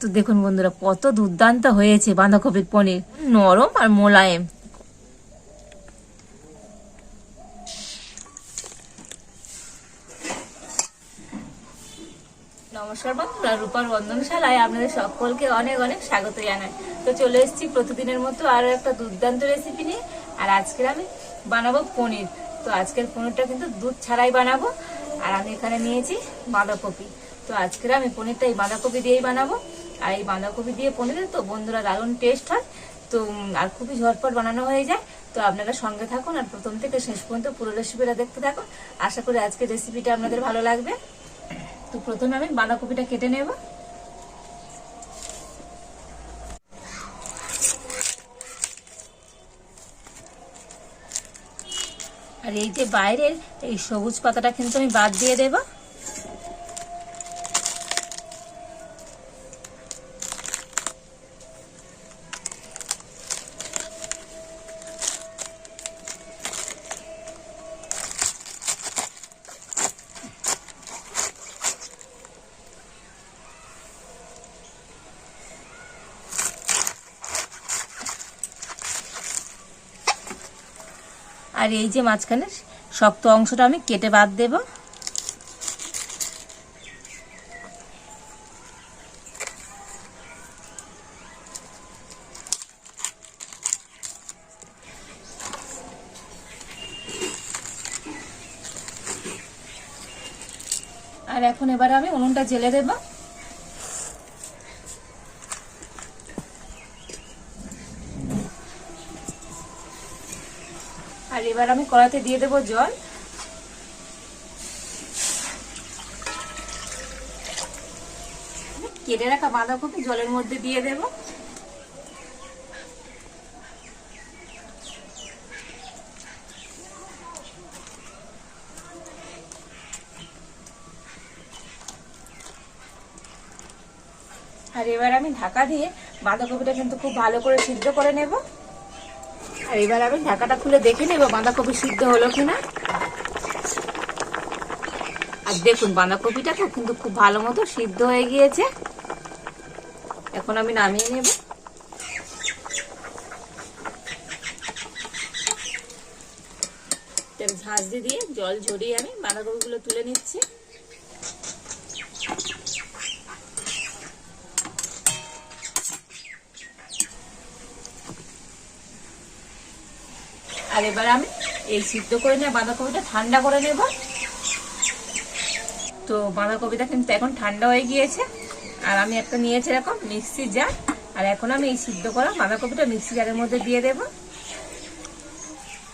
তো দেখুন বন্ধুরা, কত দুর্দান্ত হয়েছে বাঁধাকপির পনির। নরম আর মোলায়েম। নমস্কার বন্ধুরা, রূপার রন্ধনশালায় আপনাদের সকলকে অনেক অনেক স্বাগত জানাই। তো চলে এসেছি প্রতিদিনের মতো আরও একটা দুর্দান্ত রেসিপি নিয়ে, আর আজকের আমি বানাবো পনির। তো আজকের পনিরটা কিন্তু দুধ ছাড়াই বানাবো, আর আমি এখানে নিয়েছি বাঁধাকপি। তো আজকের আমি পনিরটা এই বাঁধাকপি দিয়েই বানাবো। আর এই বাঁধাকপি দিয়ে পনিরে তো বন্ধুরা দারুণ টেস্ট হয়। তো আর খুবই ঝটপট বানানো হয়ে যায়। তো আপনারা সঙ্গে থাকুন আর প্রথম থেকে শেষ পর্যন্ত পুরো রেসিপিটা দেখতে থাকুন। আশা করি আজকের রেসিপিটা আপনাদের ভালো লাগবে। তো প্রথমে আমি বাঁধাকপিটা কেটে নেব। আর এই যে বাইরের এই সবুজ পাতাটা কিন্তু আমি বাদ দিয়ে দেব। আর এই যে মাঝখানের শক্ত অংশটা আমি কেটে বাদ দেব। আর এখন এবার আমি উনুনটা জেলে দেবো। আর এবার আমি কড়াতে দিয়ে দেবো জল। কেটে রাখা বাঁধাকপি জলের মধ্যে দিয়ে দেব। আর এবার আমি ঢাকা দিয়ে বাঁধাকপিটা কিন্তু খুব ভালো করে সিদ্ধ করে নেব। আর এবার আমি ঢাকাটা খুলে দেখে নেব, বাঁধাকপি সিদ্ধ হলো কিনা। আর দেখুন, বাঁধাকপিটা তো কিন্তু খুব ভালো মতো সিদ্ধ হয়ে গিয়েছে। এখন আমি নামিয়ে নেব। দিয়ে দিয়ে জল ঝরিয়ে আমি বাঁধাকপিগুলো তুলে নিচ্ছি। আর এবার আমি এই সিদ্ধ করে নিয়ে বাঁধাকপিটা ঠান্ডা করে নেব। তো বাঁধাকপিটা কিন্তু এখন ঠান্ডা হয়ে গিয়েছে। আর আমি একটা নিয়েছি এরকম মিক্সি জার আর এখন আমি এই সিদ্ধ করা বাঁধাকপিটা মিক্সি জারের মধ্যে দিয়ে দেব।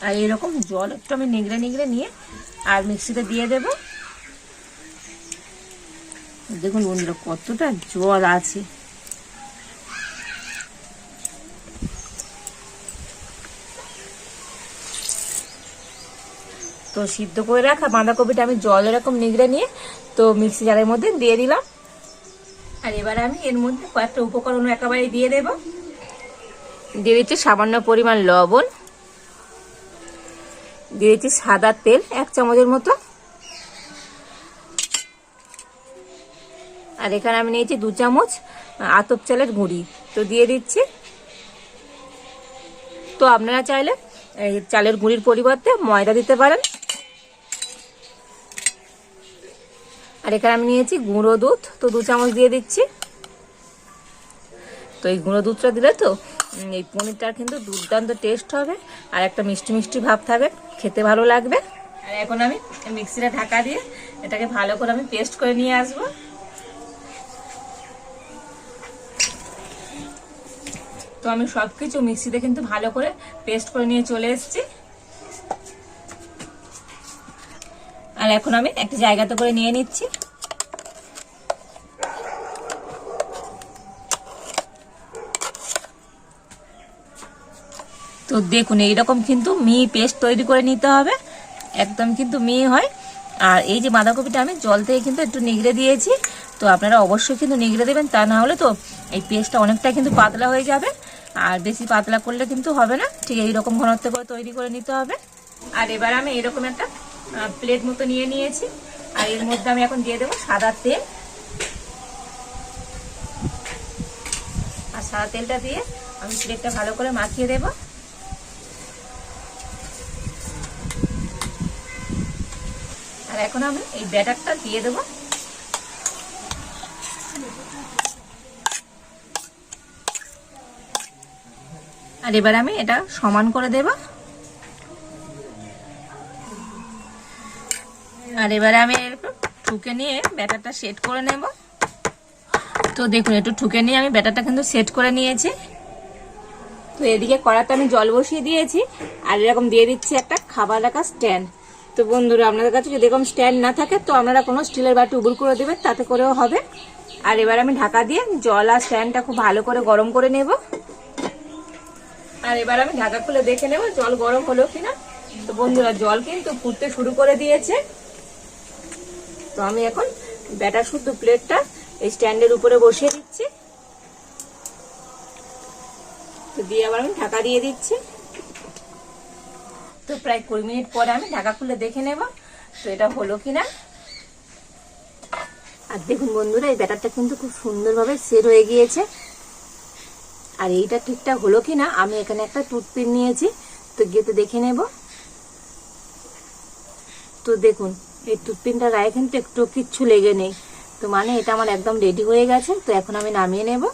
আর এরকম জল একটু আমি নিগড়ে নিগড়ে নিয়ে আর মিক্সিতে দিয়ে দেব। দেখুন বন্ধুরা, কতটা জল আছে। তো সিদ্ধ করে রাখা বাঁধাকপিটা আমি জল এরকম নিগড়ে নিয়ে, তো মিক্সি জারের মধ্যে দিয়ে দিলাম। আর এবার আমি এর মধ্যে কয়েকটা উপকরণ একেবারে দিয়ে দেব। দিয়ে দিচ্ছি সামান্য পরিমাণ লবণ। দিয়ে দিচ্ছি সাদা তেল, এক চামচের মতো। আর এখানে আমি নিয়েছি দু চামচ আতপ চালের গুঁড়ি। তো দিয়ে দিচ্ছি। তো আপনারা চাইলে চালের গুঁড়ির পরিবর্তে ময়দা দিতে পারেন। আর এখানে আমি নিয়েছি গুঁড়ো দুধ, তো দু চামচ দিয়ে দিচ্ছি। তো এই গুঁড়ো দুধটা দিলে তো এই পনিরটার কিন্তু দুর্দান্ত টেস্ট হবে আর একটা মিষ্টি মিষ্টি ভাব থাকবে, খেতে ভালো লাগবে। আর এখন আমি মিক্সিটা ঢাকা দিয়ে এটাকে ভালো করে আমি পেস্ট করে নিয়ে আসব। তো আমি সব কিছু মিক্সিতে কিন্তু ভালো করে পেস্ট করে নিয়ে চলে এসেছি। আর এখন আমি একটা জায়গাতে করে নিয়ে নিচ্ছি। তো দেখুন, এইরকম কিন্তু মি পেস্ট তৈরি করে নিতে হবে। একদম কিন্তু মি হয়। আর এই যে বাঁধাকপিটা আমি জল থেকে কিন্তু একটু নিগড়ে দিয়েছি। তো আপনারা অবশ্যই কিন্তু নিগড়ে দেবেন, তা না হলে তো এই পেস্টটা অনেকটা কিন্তু পাতলা হয়ে যাবে। আর বেশি পাতলা করলে কিন্তু হবে না। ঠিক এইরকম ঘনত্ব করে তৈরি করে নিতে হবে। আর এবার আমি এরকম একটা প্লেট মতো নিয়ে নিয়েছি। আর এর মধ্যে আমি এখন দিয়ে দেবো সাদা তেল। আর সাদা তেলটা দিয়ে আমি প্লেটটা ভালো করে মাখিয়ে দেব। আর এখন আমি এই ব্যাটারটা দিয়ে দেবো। আর এবার আমি এটা সমান করে দেব। আর এবারে আমি এরকম ঠুকে নিয়ে ব্যাটারটা সেট করে নেব। তো দেখুন, একটু ঠুকে নিয়ে আমি ব্যাটারটা কিন্তু সেট করে নিয়েছি। তো এদিকে কড়াতে আমি জল বসিয়ে দিয়েছি আর এরকম দিয়ে দিচ্ছি একটা খাবার রাখা স্ট্যান্ড তো বন্ধুরা, আপনাদের কাছে যদি এরকম স্ট্যান্ড না থাকে, তো আপনারা কোনো স্টিলের বাটি উবুল করে দেবেন, তাতে করেও হবে। আর এবার আমি ঢাকা দিয়ে জল আর স্ট্যান্ডটা খুব ভালো করে গরম করে নেব। আর এবার আমি ঢাকা খুলে দেখে নেব জল গরম হলো কিনা। তো বন্ধুরা, জল কিন্তু ফুটতে শুরু করে দিয়েছে। তো আমি এখন ব্যাটার শুদ্ধ প্লেটটা এই স্ট্যান্ডের উপরে বসিয়ে দিচ্ছি। তো দিয়ে আবার আমি ঢাকা দিয়ে দিচ্ছি। তো প্রায় কুড়ি মিনিট পরে আমি ঢাকা খুলে দেখে নেব তো এটা হলো কিনা। আর দেখুন বন্ধুরা, এই ব্যাটারটা কিন্তু খুব সুন্দরভাবে সেট হয়ে গিয়েছে। আর এইটা ঠিকঠাক হলো কিনা, আমি এখানে একটা টুথপিন নিয়েছি। তো গিয়ে তো দেখে নেব। তো দেখুন এই টুথপিনটা রায় কিন্তু একটু কিচ্ছু লেগে নেই। তো মানে এটা আমার একদম রেডি হয়ে গেছে, তো এখন আমি নামিয়ে নেব।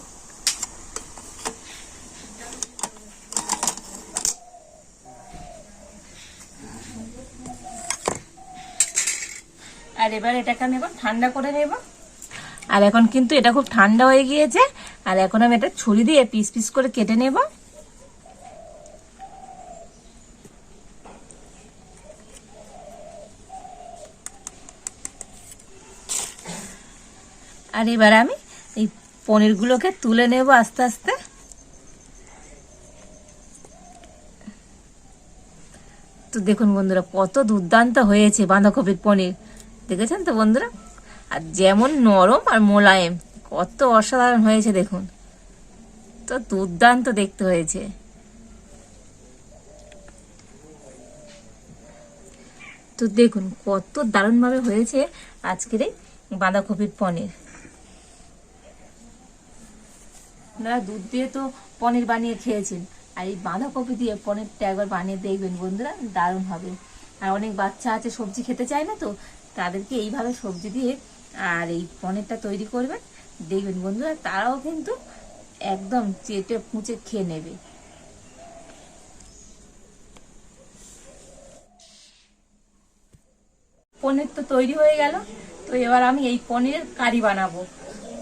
আর এবার এটাকে আমি এখন ঠান্ডা করে নেব। আর এখন কিন্তু এটা খুব ঠান্ডা হয়ে গিয়েছে, আর এখন আমি এটা ছুরি দিয়ে পিস পিস করে কেটে নেব। আর এবার আমি এই পনিরগুলোকে তুলে নেব আস্তে আস্তে। তো দেখুন বন্ধুরা, কত দুর্দান্ত হয়েছে বাঁধাকপির পনির। দেখেছেন তো বন্ধুরা? আর যেমন নরম আর মোলায়েম, কত অসাধারণ হয়েছে দেখুন। তো দুর্দান্ত দেখতে হয়েছে। তো দেখুন কত দারুণভাবে হয়েছে আজকের এই বাঁধাকপির পনির। আপনারা দুধ দিয়ে তো পনির বানিয়ে খেয়েছেন। আর এই বাঁধাকপি দিয়ে পনিরটা একবার বানিয়ে দেখবেন বন্ধুরা, দারুণ হবে। আর অনেক বাচ্চা আছে, সবজি খেতে চায় না তো, তাদেরকে এইভাবে সবজি দিয়ে আর এই পনিরটা তৈরি করবেন। দেখবেন বন্ধুরা, তারাও কিন্তু একদম চেটে পুঁচে খেয়ে নেবে। পনির তো তৈরি হয়ে গেল, তো এবার আমি এই পনিরের কারি বানাবো।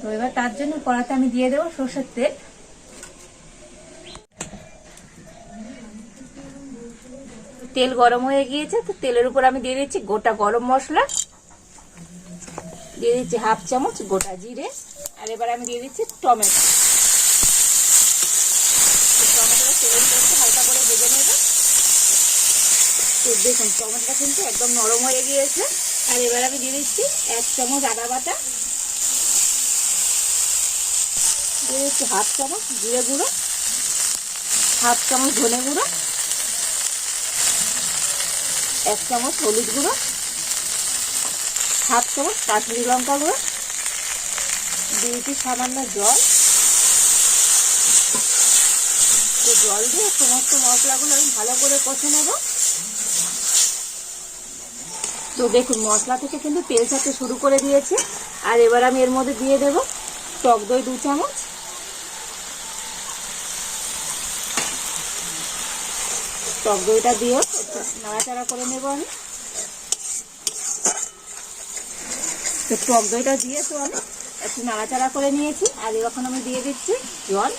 তো এবার তার জন্য কড়াতে আমি দিয়ে দেবো সর্ষের তেল। তেল গরম হয়ে গিয়েছে, তো তেলের উপর আমি দিয়ে দিচ্ছি গোটা গরম মশলা। দিয়ে দিচ্ছি হাফ চামচ গোটা জিরে, আর এবার আমি দিয়ে দিচ্ছি টমেটো। হালকা করে তো দেখুন, টমেটোটা কিন্তু একদম নরম হয়ে গিয়েছে। আর এবার আমি দিয়ে দিচ্ছি এক চামচ আদা বাটা। দিয়ে দিচ্ছি হাফ চামচ জিরে গুঁড়ো, হাফ চামচ ধনে গুঁড়ো, এক চামচ হলুদ গুঁড়ো, হাফ চামচ কাশ্মীরি লঙ্কা গুঁড়ো দিয়েছি সামান্য জল। তো জল দিয়ে সমস্ত মশলাগুলো আমি ভালো করে কষে নেব। তো দেখুন, মশলা থেকে কিন্তু তেল ছাড়তে শুরু করে দিয়েছে। আর এবার আমি এর মধ্যে দিয়ে দেব টক দই দু চামচ টক দইটা দিয়েও নাড়াচাড়া করে নেব আমি। তো টক দইটা দিয়ে তো আমি একটু নাড়াচাড়া করে নিয়েছি, আর এখন আমি দিয়ে দিচ্ছি জল।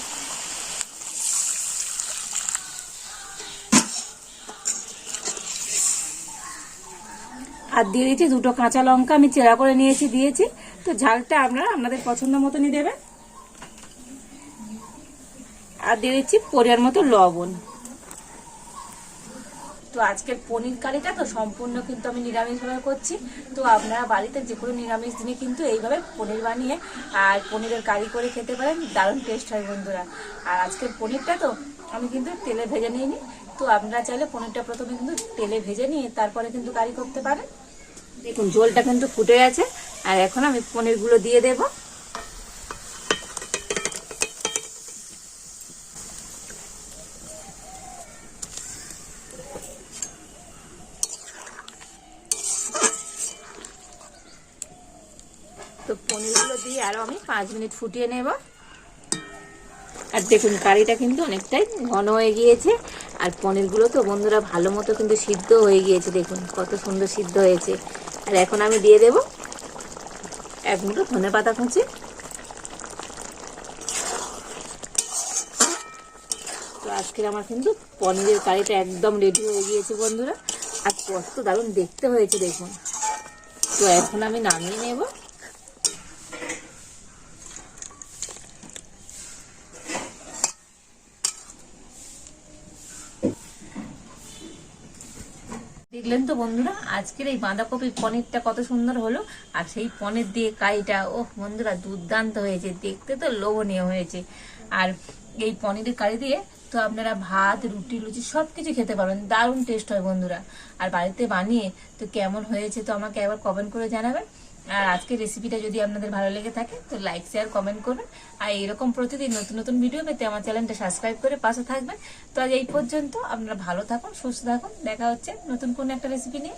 আর দিয়ে দিচ্ছি দুটো কাঁচা লঙ্কা, আমি চেরা করে নিয়েছি, দিয়েছি। তো ঝালটা আপনারা আপনাদের পছন্দ মতনই দেবেন আর দিয়ে দিচ্ছি পরিমাণ মতো লবণ। তো আজকের পনির কারিটা তো সম্পূর্ণ কিন্তু আমি নিরামিষভাবে করছি। তো আপনারা বাড়িতে যে কোনো নিরামিষ দিনে কিন্তু এইভাবে পনির বানিয়ে আর পনিরের কারি করে খেতে পারেন। দারুণ টেস্ট হয় বন্ধুরা। আর আজকের পনিরটা তো আমি কিন্তু তেলে ভেজে নিইনি। তো আপনারা চাইলে পনিরটা প্রথমে কিন্তু তেলে ভেজে নিয়ে তারপরে কিন্তু কারি করতে পারেন। দেখুন, ঝোলটা কিন্তু ফুটে গেছে। আর এখন আমি পনিরগুলো দিয়ে দেবো। দিয়ে আরও আমি পাঁচ মিনিট ফুটিয়ে নেব। আর দেখুন, কারিটা কিন্তু অনেকটাই ঘন হয়ে গিয়েছে। আর পনিরগুলো তো বন্ধুরা ভালো মতো কিন্তু সিদ্ধ হয়ে গিয়েছে, দেখুন কত সুন্দর সিদ্ধ হয়েছে। আর এখন আমি দিয়ে দেব এক মুঠো ধনে পাতা কুচি। তো আজকের আমার কিন্তু পনিরের কারিটা একদম রেডি হয়ে গিয়েছে বন্ধুরা। আর কত দারুণ দেখতে হয়েছে, দেখুন। তো এখন আমি নামিয়ে নেব। দেখলেন তো বন্ধুরা, আজকের এই বাঁধাকপির পনিরটা কত সুন্দর হলো। আর সেই পনির দিয়ে কারিটা, ওহ বন্ধুরা, দুর্দান্ত হয়েছে। দেখতে তো লোভনীয় হয়েছে। আর এই পনিরের কারি দিয়ে তো আপনারা ভাত, রুটি, লুচি সব কিছু খেতে পারবেন। দারুণ টেস্ট হয় বন্ধুরা। আর বাড়িতে বানিয়ে তো কেমন হয়েছে তো আমাকে একবার কমেন্ট করে জানাবেন। আর আজকে রেসিপিটা যদি আপনাদের ভালো লেগে থাকে, তো লাইক শেয়ার কমেন্ট করবেন। আর এরকম প্রতিদিন নতুন নতুন ভিডিও পেতে আমার চ্যানেলটা সাবস্ক্রাইব করে পাশে থাকবেন। তো আজ এই পর্যন্ত আপনারা ভালো থাকুন, সুস্থ থাকুন। দেখা হচ্ছে নতুন কোন একটা রেসিপি নিয়ে।